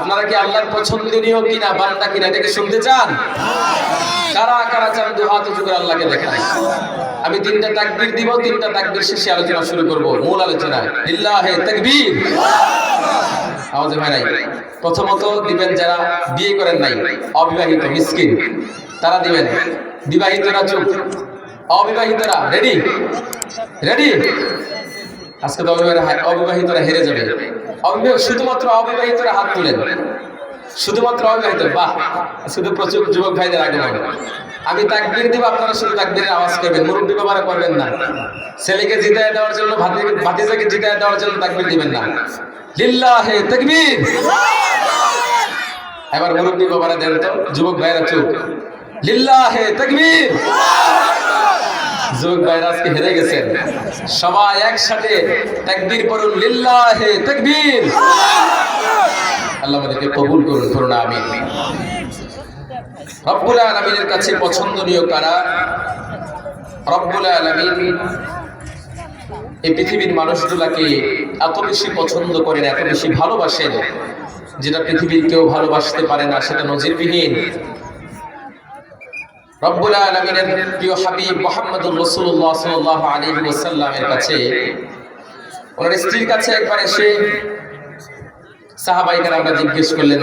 আপনারা কি আল্লাহর পছন্দনীয় কিনা, বান্দা কিনা, এটাকে শুনতে চান? কারা কারা চান? দু হাত উঁচু করে আল্লাহকে দেখায় আমি তিনটা তাকবীর দিব, তিনটা তাকবীর শেষে আলোচনা শুরু করব। মূল আলোচনা লিল্লাহে তাকবীর। আওয়াজ হয় নাই। প্রথমত দিবেন যারা বিয়ে করেন নাই, অবিবাহিত, মিসকিন, তারা দিবেন। বিবাহিতরা চুপ। অবিবাহিতরা রেডি রেডি আজকে তো অবিবাহিতরা হেরে যাবে। শুধুমাত্র অবিবাহিতরা হাত তুলেন। শুধুমাত্র অবিবাহিত, বাহ, শুধু প্রচুর যুবক ভাইদের আগমন। আমি তাকবীর দিব, আপনারা শুধু তাকবীরের আওয়াজ করবেন মুরব্বী বাবারা করবেন না। ছেলেকে জিতায় দেওয়ার জন্য, ভাতি- ভাতিজাকে জিতায় দেওয়ার জন্য তাকবীর দিবেন না। লিল্লাহে তাকবীর! এবার মুরব্বী বাবারা দেন তো, যুবক ভাইরা চুপ। লিল্লাহে তাকবীর! হেরে গেছেন। সবাই একসাথে কবুল করুন কাছে পছন্দনীয় কারা? রব্বুল আলামিন, এই পৃথিবীর মানুষগুলাকে এত বেশি পছন্দ করেন, এত বেশি ভালোবাসেন, যেটা পৃথিবীর কেউ ভালোবাসতে পারে না, সেটা নজিরবিহীন। রব্বুল আলামিনের প্রিয় হাবিব মুহাম্মদুর ওয়াসাল্লামের কাছে, ওনার স্ত্রীর কাছে একবার এসে জিজ্ঞেস করলেন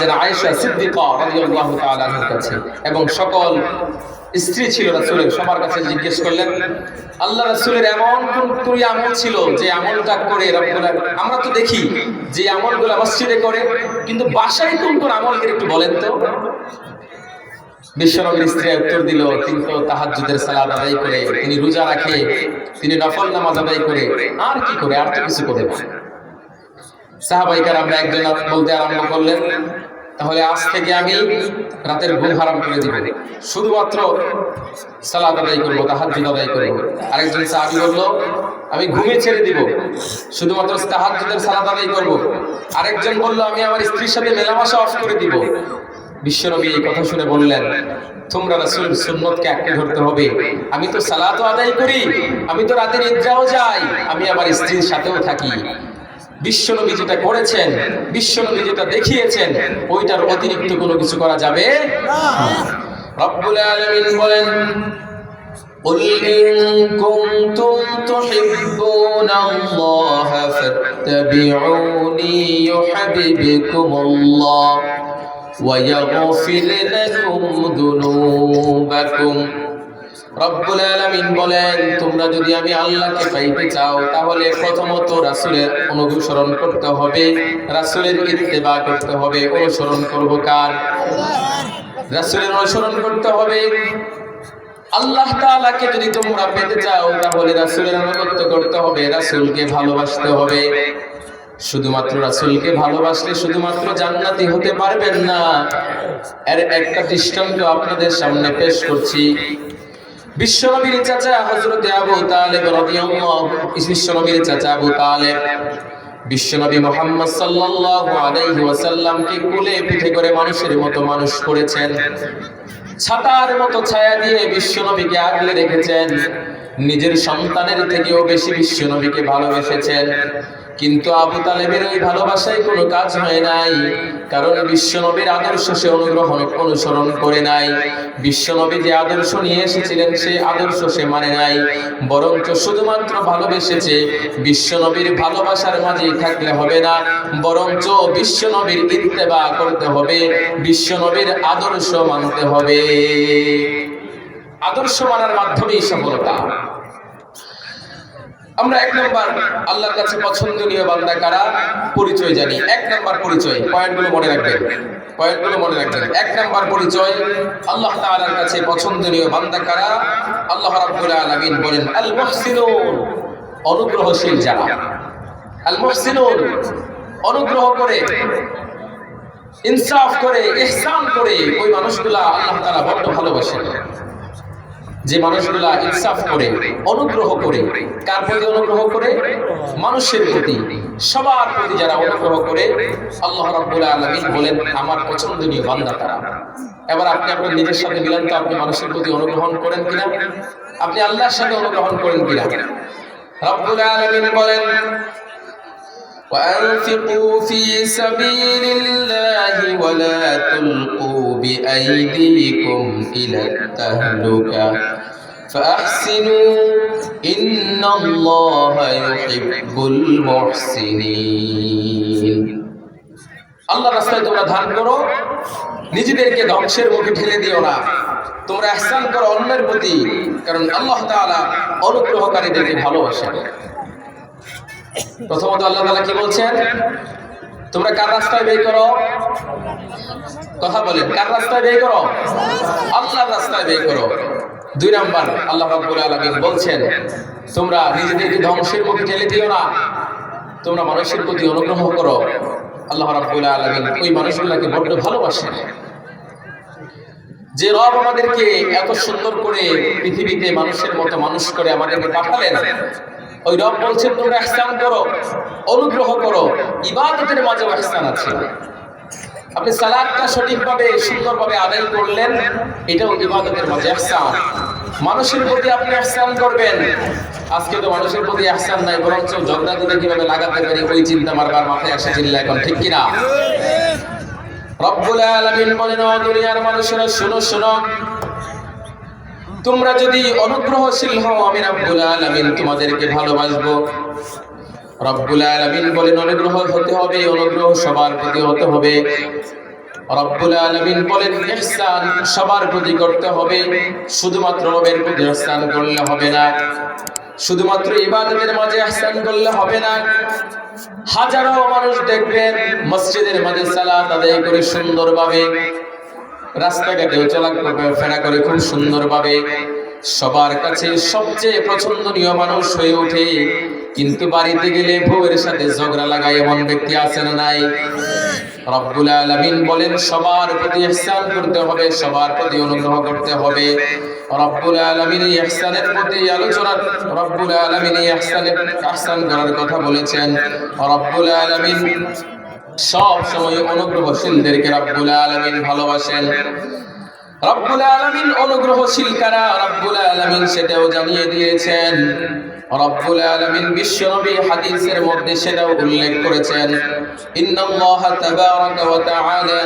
যেন আয়েশা সিদ্দিকা রাদিয়াল্লাহু কাছে, এবং সকল স্ত্রী ছিল রাসূলের, সবার কাছে জিজ্ঞেস করলেন, আল্লাহ রাসূলের এমন কোন কোন আমল ছিল যে আমলটা করে রব্বুল আমরা তো দেখি যে আমলগুলো মসজিদে করে, কিন্তু বাসায় কোন কোন আমল একটু বলেন তো। বিশ্বনবীর স্ত্রী উত্তর দিল, তিনি তো তাহাজ্জুদের সালাত আদায় করে, তিনি রোজা রাখে, তিনি নফল নামাজ আদায় করে, আর কি করে, আর তো কিছু করে সাহাবাইকার আমরা একজন বলতে আরম্ভ করলেন, তাহলে আজ থেকে আমি রাতের ঘুম হারাম করে দিব। শুধুমাত্র সালাদ আদায় করব, তাহাজ্জুদ আদায় করব। আরেকজন সাহাবি বলল, আমি ঘুমিয়ে ছেড়ে দিব, শুধুমাত্র তাহাজ্জুদের সালাদ আদায় করব। আরেকজন বলল, আমি আমার স্ত্রীর সাথে মেলামেশা অফ করে দিব। বিশ্বনবী এই কথা শুনে বললেন তোমরা রাসূল সুন্নতকে আঁকড়ে ধরতে হবে আমি তো সালাতও আদায় করি আমি তো রাতে নিদ্রাও যাই আমি আমার স্ত্রীর সাথেও থাকি বিশ্বনবী যেটা করেছেন বিশ্বনবী যেটা দেখিয়েছেন ওইটার অতিরিক্ত কোনো কিছু করা যাবে রব্বুল আলামিন বলেন قل إن كنتم تحبون الله فاتبعوني يحببكم الله ويغفر لكم ذنوبكم রব্বুল আলামিন বলেন তোমরা যদি আমি আল্লাহকে পাইতে চাও তাহলে প্রথমত রাসূলের অনুসরণ করতে হবে রাসূলের ইত্তেবা করতে হবে অনুসরণ করব কার রাসূলের অনুসরণ করতে হবে আল্লাহ তাআলাকে যদি তোমরা পেতে চাও তাহলে রাসূলের আনুগত্য করতে হবে রাসূলকে ভালোবাসতে হবে শুধুমাত্র রাসূলকে ভালোবাসলে শুধুমাত্র জান্নাতি হতে পারবেন না। এর একটা দৃষ্টান্ত আপনাদের সামনে পেশ করছি। বিশ্বনবীর চাচা হযরত আবু তালেব রাদিয়াল্লাহু বিশ্বনবীর চাচা আবু তালেব। বিশ্বনবী মোহাম্মদ সাল্লাল্লাহু আলাইহি ওয়াসাল্লামকে কোলে পিঠে করে মানুষের মতো মানুষ করেছেন। ছাতার মতো ছায়া দিয়ে বিশ্বনবীকে আগলে রেখেছেন। নিজের সন্তানের থেকেও বেশি বিশ্বনবীকে ভালোবেসেছেন। কিন্তু আবু তালেবের ওই ভালোবাসায় কোনো কাজ হয় নাই। কারণ বিশ্বনবীর আদর্শ সে অনুগ্রহণ, অনুসরণ করে নাই। বিশ্বনবী যে আদর্শ নিয়ে এসেছিলেন, সেই আদর্শ সে মানে নাই। বরঞ্চ শুধুমাত্র ভালোবেসেছে, বিশ্বনবীর ভালোবাসার মাঝেই থাকলে হবে না। বরঞ্চ বিশ্বনবীর ইত্তেবা করতে হবে, বিশ্বনবীর আদর্শ মানতে হবে। আদর্শ মানার মাধ্যমেই সফলতা। আমরা এক নম্বর আল্লাহর কাছে পছন্দনীয় বান্দা কারা? পরিচয় জানি। এক নম্বর পরিচয়, পয়েন্টগুলো মনে রাখবেন। পয়েন্টগুলো মনে রাখবেন। এক নম্বর পরিচয়, আল্লাহ তাআলার কাছে পছন্দনীয় বান্দা কারা? আল্লাহ রাব্বুল আলামিন বলেন আল মুহসিনুন অনুগ্রহশীল যারা। আল মুহসিনুন অনুগ্রহ করে, ইনসাফ করে, ইহসান করে ওই মানুষগুলা আল্লাহ তাআলা বড্ড ভালোবাসেন। যে মানুষগুলা ইনসাফ করে, অনুগ্রহ করে, কার প্রতি অনুগ্রহ করে? মানুষের প্রতি। সবার প্রতি যারা অনুগ্রহ করে, আল্লাহ রাব্বুল আলামিন বলেন, আমার পছন্দনীয় বান্দা তারা। এবার আপনি আপনার নিজের সাথে মিলান তো আপনি মানুষের প্রতি অনুগ্রহণ করেন কিনা? আপনি আল্লাহর সাথে অনুগ্রহণ করেন কিনা? রব্বুল আলামিন বলেন وأنفقوا في سبيل الله ولا تلقوا بأيديكم إلى التهلكة. فأحسنوا, إن الله يحب المحسنين. আল্লাহ রাস্তায় তোমরা ধান করো, নিজেদেরকে ধ্বংসের মুখে ঠেলে দিও না। তোমরা আহসান করো অন্যের প্রতি, কারণ আল্লাহ তাআলা অনুগ্রহকারীদেরকে ভালোবাসেন। প্রথমত আল্লাহ তাআলা কি বলছেন? তোমরা কার রাস্তায় ব্যয় করো? কথা বলেন, কার রাস্তায় ব্যয় করো? আল্লাহর রাস্তায় ব্যয় করো। দুই নাম্বার, আল্লাহ রাব্বুল আলামিন বলছেন, তোমরা নিজেদেরকে ধ্বংসের মুখে ঠেলে দিও না। তোমরা মানুষের প্রতি অনুগ্রহ করো। আল্লাহ রাব্বুল আলামিন ওই মানুষগুলোকে বড্ড ভালোবাসেন। যে রব আমাদেরকে এত সুন্দর করে পৃথিবীতে মানুষের মতো মানুষ করে আমাদেরকে পাঠালেন ওই রব বলছেন তোমরা ইহসান করো অনুগ্রহ করো ইবাদতের মাঝে ইহসান আছে। আপনি সালাদটা সঠিকভাবে সুন্দরভাবে আদায় করলেন এটাও ইবাদতের মাঝে ইহসান। মানুষের প্রতি আপনি ইহসান করবেন। আজকে তো মানুষের প্রতি ইহসান নাই বরঞ্চ দিতে কীভাবে লাগাতে পারি ওই চিন্তা মারবার মাথায় আসে চিল্লা এখন ঠিক কিনা? রব্বুল আলামিন বলেন ও দুনিয়ার মানুষেরা শুনো শুনো তোমরা যদি অনুগ্রহশীল হও, আমি রব্বুল আলামিন তোমাদেরকে ভালোবাসবো। রব্বুল আলামিন বলেন, অনুগ্রহ হতে হবে, অনুগ্রহ সবার প্রতি হতে হবে। রব্বুল আলামিন বলেন, ইহসান সবার প্রতি করতে হবে, শুধুমাত্র রবের প্রতি ইহসান করলে হবে না। শুধুমাত্র ইবাদতের মাঝে ইহসান করলে হবে না। হাজারো মানুষ দেখবেন, মসজিদের মাঝে সালাত আদায় করে সুন্দরভাবে রাস্তাঘাটেও চলাফেরা ফেরা করে খুব সুন্দরভাবে। সবার কাছে সবচেয়ে পছন্দনীয় মানুষ হয়ে ওঠে। কিন্তু বাড়িতে গেলে বউয়ের সাথে ঝগড়া লাগায় এমন ব্যক্তি আছে না নাই। রব্বুল আলামিন বলেন, সবার প্রতি ইহসান করতে হবে, সবার প্রতি অনুগ্রহ করতে হবে। রব্বুল আলামিন ইহসানের প্রতি আলোচনা রব্বুল আলামিন ইহসানের ইহসান করার কথা বলেছেন। রব্বুল আলামিন সব সময় অনুগ্রহশীলদেরকে রব্বুল আলামিন ভালোবাসেন। রব্বুল আলামিন অনুগ্রহশীল কারা? রব্বুল আলামিন সেটাও জানিয়ে দিয়েছেন। রব্বুল আলামিন বিশ্বনবী হাদিসের মধ্যে সেটাও উল্লেখ করেছেন। ইন্নাল্লাহা তাবারাকা ওয়া তাআলা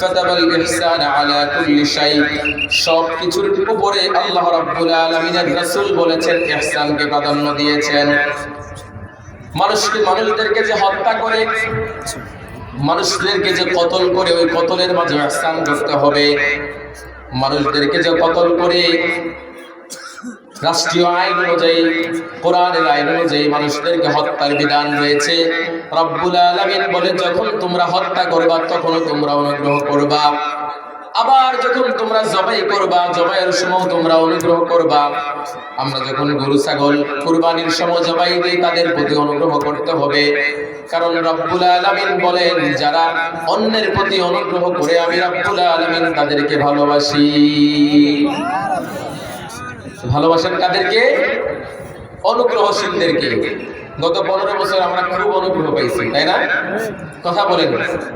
কাতাবাল ইহসান আলা কুল্লি শাই। সব কিছুর উপরে আল্লাহ রাব্বুল আলামিনের রাসূল বলেছেন, ইহসানকে প্রাধান্য দিয়েছেন। মানুষকে, মানুষদেরকে যে হত্যা করে মানুষদেরকে যে কতল করে ওই কতলের মাঝে স্থান করতে হবে, মানুষদেরকে যে কতল করে রাষ্ট্রীয় আইন অনুযায়ী, কোরআনের আইন অনুযায়ী মানুষদেরকে হত্যার বিধান রয়েছে। রব্বুল আলামিন বলে, যখন তোমরা হত্যা করবা তখন তোমরা অনুগ্রহ করবা। আবার যখন তোমরা জবাই করবা, জবাইয়ের সময় তোমরা অনুগ্রহ করবা। আমরা যখন গরু, ছাগল কুরবানির সময় জবাই দিই, তাদের প্রতি অনুগ্রহ করতে হবে। কারণ রব্বুল আলামিন বলেন, যারা অন্যের প্রতি অনুগ্রহ করে, আমি রব্বুল আলামিন তাদেরকে ভালোবাসি। ভালোবাসেন কাদেরকে? অনুগ্রহশীলদেরকে। গত পনেরো বছর আমরা খুব অনুগ্রহ পাইছি, তাই না? কথা বলেন।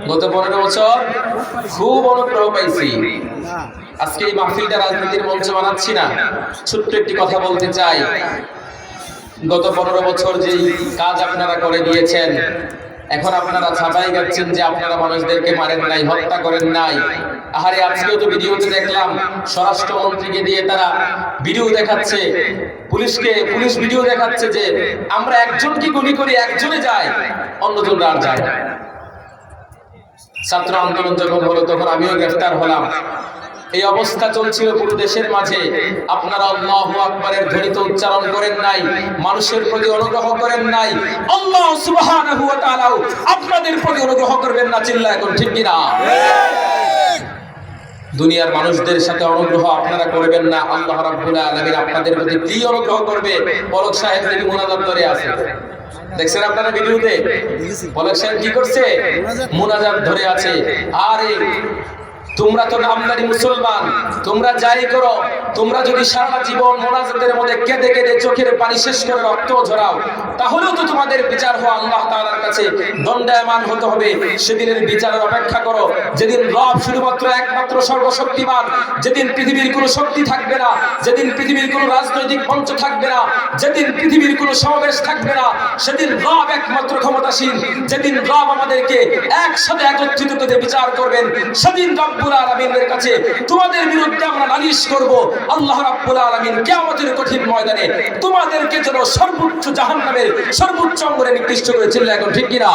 গত পনেরো বছর খুব অনুগ্রহ পাইছি। আজকে এই মাহফিলটা রাজনীতির মঞ্চ বানাচ্ছি না। ছোট্ট একটি কথা বলতে চাই। গত পনেরো বছর যেই কাজ আপনারা করে দিয়েছেন এখন আপনারা ছাপাই যাচ্ছেন যে আপনারা মানুষদেরকে মারেন নাই, হত্যা করেন নাই। আহারে, আজকেও তো ভিডিওতে দেখলাম, স্বরাষ্ট্রমন্ত্রীকে দিয়ে তারা ভিডিও দেখাচ্ছে, পুলিশকে, পুলিশ ভিডিও দেখাচ্ছে যে আমরা একজনকে গুলি করি একজনে যায়, অন্যজনরা আর যায় ছাত্র আন্দোলন যখন হলো, তখন আমিও গ্রেফতার হলাম। এই অবস্থা চলছিল পুরো দেশের মাঝে। আপনারা আল্লাহু আকবারের ধ্বনিত উচ্চারণ করেন নাই, মানুষের প্রতি অনুগ্রহ করেন নাই। আল্লাহ সুবহানাহু ওয়া তাআলাও আপনাদের প্রতি অনুগ্রহ করবেন না চিল্লা এখন ঠিক কি না দুনিয়ার মানুষদের সাথে অনুগ্রহ আপনারা করবেন না, আল্লাহ রাব্বুল আলামিন আপনাদের প্রতি কি অনুগ্রহ করবে? পলক সাহেব থেকে মুনাজাত করে আছে? দেখছেন আপনারা ভিডিওতে? পলক সাহেব কি করছে? মুনাজাত ধরে আছে। আর এই তোমরা তো নামদারি মুসলমান, তোমরা যাই করো, তোমরা যদি সারা জীবন মোনাজাতের মধ্যে কেঁদে কেঁদে চোখের পানি শেষ করে রক্ত ঝরাও, তাহলেও তো তোমাদের বিচার হওয়া আল্লাহ তাআলার কাছে দণ্ডায়মান হতে হবে। সেদিনের বিচারের অপেক্ষা করো। যেদিন রব শুধুমাত্র একমাত্র সর্বশক্তিমান, যেদিন পৃথিবীর কোনো শক্তি থাকবে না, যেদিন পৃথিবীর কোনো রাজনৈতিক মঞ্চ থাকবে না, যেদিন পৃথিবীর কোনো সমাবেশ থাকবে না, সেদিন রব একমাত্র ক্ষমতাসীন, যেদিন রব আমাদেরকে একসাথে একত্রিত করে বিচার করবেন, সেদিন রব্বুল আলামিনের কাছে তোমাদের বিরুদ্ধে আমরা নালিশ করব, আল্লাহ রাব্বুল কঠিন ময়দানে তোমাদেরকে যেন সর্বোচ্চ সর্বোচ্চ অঙ্গনে নির্দিষ্ট করেছিলেন এখন ঠিক কিনা?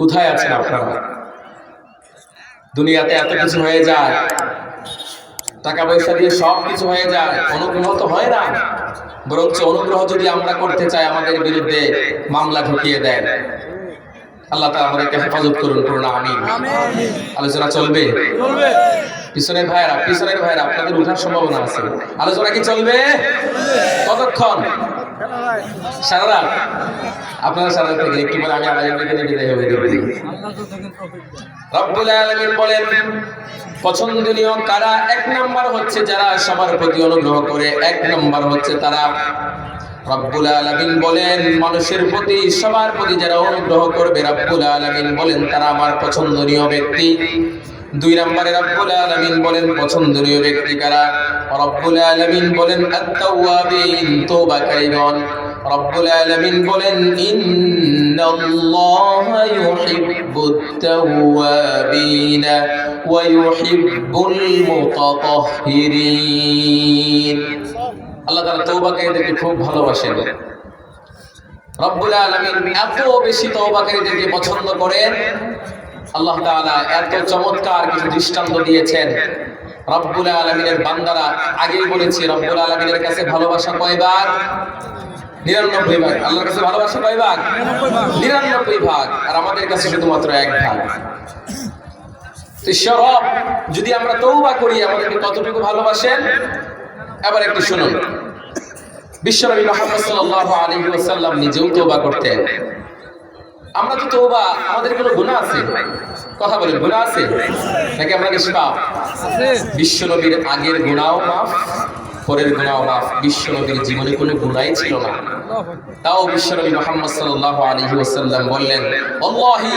কোথায় আছেন আপনারা? দুনিয়াতে এত কিছু হয়ে যায়, টাকা পয়সা দিয়ে সব কিছু হয়ে যায়, অনুগ্রহ তো হয় না। বরঞ্চ অনুগ্রহ যদি আমরা করতে চাই, আমাদের বিরুদ্ধে মামলা ঢুকিয়ে দেন। আল্লাহ তাআলা আমাদেরকে হেফাজত করুন করুন আমিন। আলোচনা চলবে? পিছনের ভাইরা পিছনের ভাইরা আপনাদের উঠার সম্ভাবনা আছে। আলোচনা কি চলবে? কতক্ষণ? সারা রাত? আপনারা সারা রাত থেকে একটু পরে আমি আড়াই ঘণ্টা বিদায় হবে রব্বুল আলামিন বলেন পছন্দনীয় কারা? এক নাম্বার হচ্ছে যারা সবার প্রতি অনুগ্রহ করে এক নাম্বার হচ্ছে তারা রব্বুল আলামিন বলেন, মানুষের প্রতি, সবার প্রতি যারা অনুগ্রহ করবে, রব্বুল আলামিন বলেন, তারা আমার পছন্দনীয় ব্যক্তি। দুই নম্বরে রব্বুল আলামিন বলেন, পছন্দনীয় ব্যক্তি কারা? রব্বুল আলামিন বলেন, আত-তাওয়াবিন, তওবাকারীগণ। রব্বুল আলামিন বলেন, ইন্নাল্লাহা ইউহিব্বুত তাওয়াবিন ওয়া ইউহিব্বুল মুতাতাহহিরিন আল্লাহ তাআলা তওবাকারীদেরকে খুব ভালোবাসেন। রব্বুল আলামিন এত বেশি তওবাকারীদেরকে পছন্দ করেন। আল্লাহ তাআলা এত চমৎকার কিছু দৃষ্টান্ত দিয়েছেন। রব্বুল আলামিনের বান্দারা আগেই বলেছি, রব্বুল আলামিনের কাছে ভালোবাসা কয়বার? নিরানব্বই ভাগ আল্লাহর কাছে ভালোবাসা কয় ভাগ নিরানব্বই ভাগ। আর আমাদের কাছে শুধুমাত্র এক ভাগ। যদি আমরা তৌবা করি, আমাদেরকে কতটুকু ভালোবাসেন? এবার একটু শুনুন। বিশ্বনবী মোহাম্মদ সাল্লাল্লাহু আলাইহি ওয়াসাল্লাম নিজেও তৌবা করতেন। আমরা তো তৌবা আমাদের কোনো গুনাহ আছে? কথা বলেন, গুনাহ আছে? নাকি আমরা নিষ্পাপ? বিশ্বনবীর আগের গুনাহও মাফ, পরের গুনাহও মাফ। বিশ্বনবীর জীবনে কোনো গুনাহই ছিল না। তাও বিশ্বনবী মুহাম্মদ সাল্লাল্লাহু আলাইহি ওয়াসাল্লাম বললেন, আল্লাহি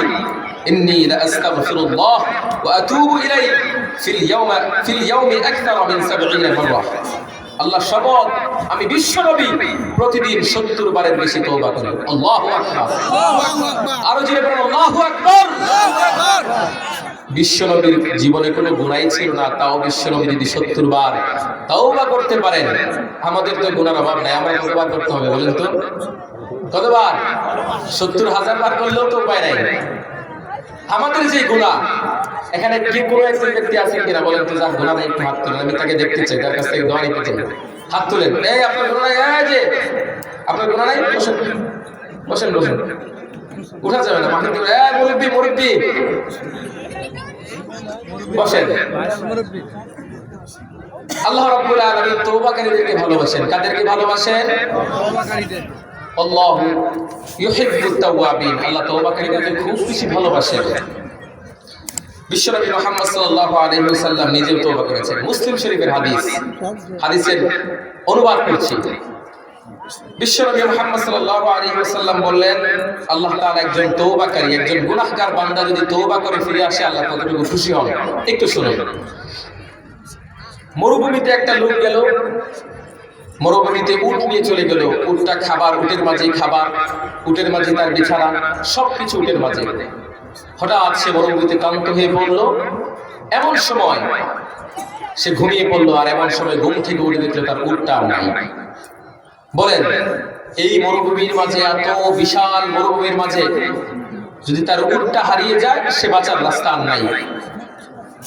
ইন্নী লাআস্তাগফিরুল্লাহ ওয়া আতুবু ইলাইহি ফিল ইয়াওম, ফিল ইয়াওমি আকতার মিন 70 মাররা। আল্লাহ শপথ আমি বিশ্বনবী প্রতিদিন 70 বারের বেশি তওবা করি। আল্লাহু আরও জোরে বলুন, আল্লাহু বিশ্বনবীর জীবনে কোনো গুনাই ছিল না, তাও বিশ্বনবী যদি সত্তর বার তাও বা করতে পারেন, আমাদের তো গুণার অভাব নাই, আমরা কতবার করতে হবে, বলেন তো। কতবার? সত্তর হাজার বার করলেও তো উপায় নাই। আমাদের যে গুণা এখানে কি কোনো একজন ব্যক্তি আছেন কিনা বলেন তো, যার গুণা একটু হাত তুলেন, আমি তাকে দেখতে চাই তার কাছ থেকে দোয়া নিতে চাই। হাত তুলেন। এই আপনার গুণা এই যে, আপনার গুণা নাই? বসেন। বসেন বসেন। উঠা যাবে না, মাঠে এ মুরব্বী মুরব্বী। বসেন। আল্লাহ রাব্বুল আলামিন তওবাকারীদেরকে ভালোবাসেন। কাদেরকে ভালোবাসেন? আল্লাহু ইউহিব্বুত তাওয়াবিন। আল্লাহ তওবাকারীদেরকে খুব বেশি ভালোবাসেন। বিশ্বনবী মুহাম্মদ সাল্লাল্লাহু আলাইহি ওয়াসাল্লাম নিজেও তওবা করেছেন। মুসলিম শরীফের হাদিস, হাদিসের অনুবাদ করছি। বিশ্বনবী মুহাম্মদ সাল্লাল্লাহু আলাইহি ওয়াসাল্লাম বললেন, আল্লাহ তাআলা একজন তওবাকারী, একজন গুনাহগার বান্দা যদি তওবা করে ফিরে আসে, আল্লাহ কতটুকু খুশি হন। একটু শুনুন। মরুভূমিতে একটা লোক গেল মরুভূমিতে উট নিয়ে চলে গেল। উটটা খাবার, উটের মাঝেই খাবার, উটের মাঝে তার বিছানা সব কিছু উটের মাঝে। হঠাৎ সে মরুভূমিতে ক্লান্ত হয়ে পড়ল। এমন সময় সে ঘুমিয়ে পড়ল আর এমন সময় ঘুম থেকে উঠে দেখল তার উটটা নাই। বলেন, এই মরুভূমির মাঝে এত বিশাল মরুভূমির মাঝে যদি তার উটটা হারিয়ে যায়, সে বাঁচার রাস্তা আর নাই।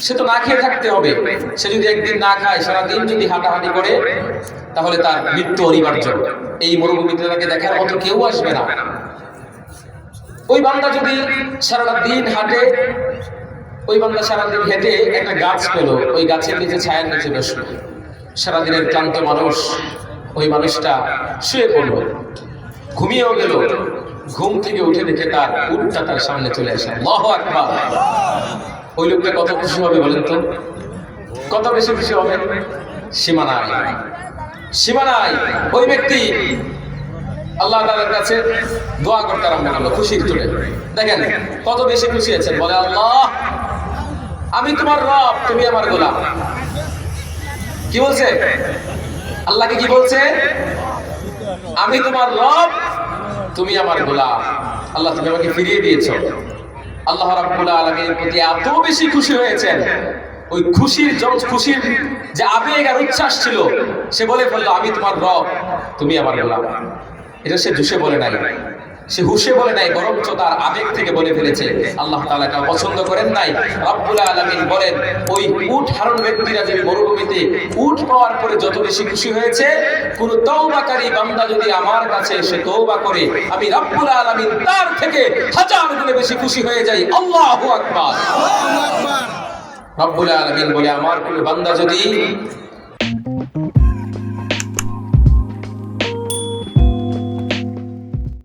সে তো না খেয়ে থাকতে হবে। সে যদি একদিন না খায় সারাদিন যদি হাঁটাহাঁটি করে তাহলে তার মৃত্যু অনিবার্য। এই মরুভূমিতে তাকে দেখার মতো কেউ আসবে না। ওই বান্দা যদি সারাটা দিন হাঁটে ওই বান্দা সারাদিন হেঁটে একটা গাছ পেল। ওই গাছের নিচে ছায়ার নিচে বসল। সারাদিনের ক্লান্ত মানুষ ওই মানুষটা শুয়ে পড়ল। ঘুমিয়েও গেল। ঘুম থেকে উঠে দেখে তার উটটা তার সামনে চলে আসে। আল্লাহু আকবার। ওই লোকটা কত খুশি হবে বলেন তো? কত বেশি খুশি হবে? সীমা নাই সীমা নাই ওই ব্যক্তি আল্লাহ তাআলার কাছে দোয়া করতে আরম্ভ করল, খুশির চলে দেখেন, কত বেশি খুশি আছেন বলে, আল্লাহ, আমি তোমার রব, তুমি আমার গোলাম। কি বলছে? আল্লাহকে কি বলছে? আমি তোমার রব, তুমি আমার গোলাম। আল্লাহ তুমি আমাকে ফিরিয়ে দিয়েছ। আল্লাহ রাব্বুল আলামিনের প্রতি এত বেশি খুশি হয়েছেন। ওই খুশির খুশির যে আবেগ আর উচ্ছ্বাস ছিল, সে বলে ফেলল, আমি তোমার রব, তুমি আমার গোলাম। এটা সে জুসে বলে নাই। সে হুশে বলে নাই বরঞ্চ তার আবেগ থেকে বলে ফেলেছে। আল্লাহ তাআলা এটা পছন্দ করেন নাই। রব্বুল আলামিন বলেন ওই উট হারণ ব্যক্তিরা যদি মরুভূমিতে উট পাওয়ার পরে যত বেশি খুশি হয়েছে কোন তওবাকারী বান্দা যদি আমার কাছে এসে তওবা করে আমি রব্বুল আলামিন তার থেকে হাজার গুণে বেশি খুশি হয়ে যাই। আল্লাহু আকবার। রব্বুল আলামিন বলে আমার কোন বান্দা যদি